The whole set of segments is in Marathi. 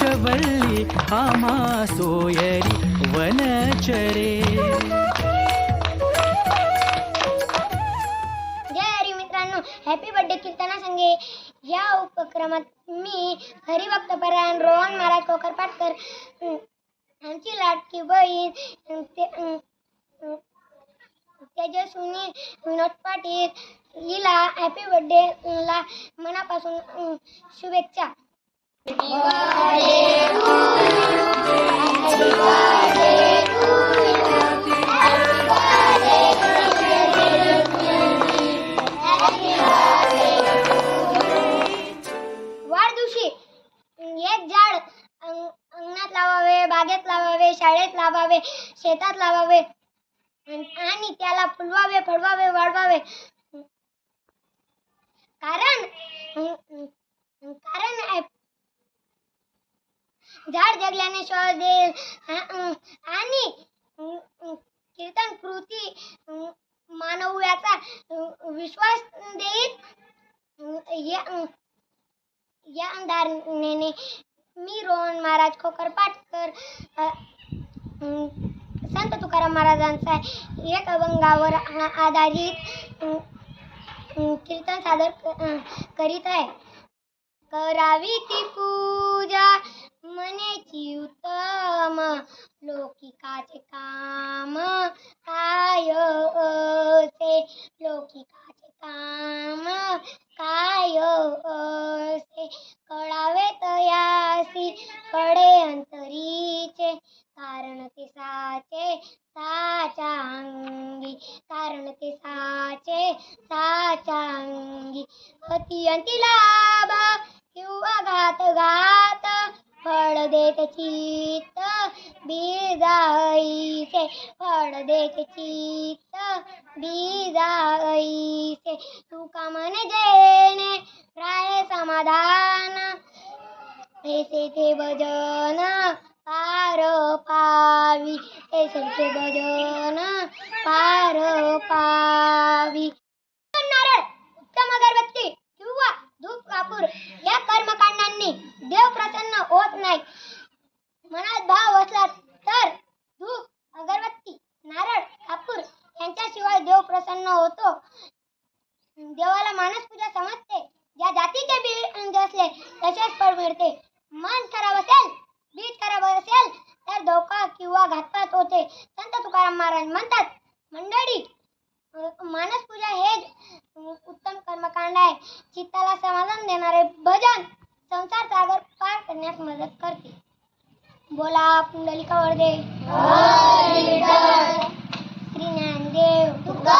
वृक्षवल्ली आम्हा सोयरी वनचरे. जय हरी मित्रांनो हॅपी बर्थडे कीर्तना संगे. या उपक्रमात मी हरिभक्त परायण रोहन महाराज कोकर पाटकर आमची लाटकी बहीण ते तेजस्विनी विनोद पाटील हिला हॅपी बर्थडे ला मनापासून शुभेच्छा. बागेत लावावे शाळेत लावावे शेतात लावावे आणि त्याला फुलवावे फळवावे वाढवावे. कारण कारण झाड जगल्याने श्वास देईल. आणि कीर्तन कृती मानव्याचा विश्वास देईल. या या धारणेने मी रोहन महाराज खोकर पाटकर संत तुकाराम महाराजांचा एक अभंगावर आधारित कीर्तन सादर करीत आहे. करावी ती पूजा मनेची उत्तम. लौकिकाचे काम काय असे? लौकिकाचे काम काय असे? कळावे तयासी कडे अंतरीचे. कारण ते साचे साचा अंगी. कारण ते साचे साचा अंगी. अति अंती लाभा किंवा घात घात फळ देत चित्त बीजाईसे. फळ देत चित्त बीजाईसे. तुका मन जेणे राय समाधान. ऐसे ते भजन पार पावी. ऐसे ते भजन पार पावी. नारळ प्रसन्न होतो. देवाला मानस पूजा समजते. ज्या जातीचे बीज असले तसेच फळ मिळते. मन खराब असेल बीज खराब असेल तर धोका किंवा घातपात होते. संत तुकाराम महाराज म्हणतात मंडळी मानस पूजा हे उत्तम कर्मकांड आहे. चित्ताला समाधान देणारे भजन संसार सागर पार करण्यास मदत करते. बोला पुंडलिका वरदे श्री ज्ञानदेव पंढरीनाथ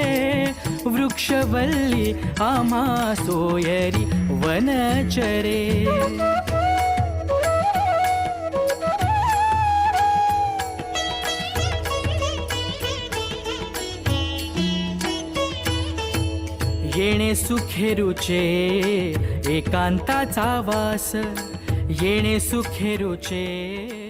वृक्षवल्ली आम्हा सोयरी वनचरे. येणे सुखेरुचे एकांताचा वास. येणे सुखेरुचे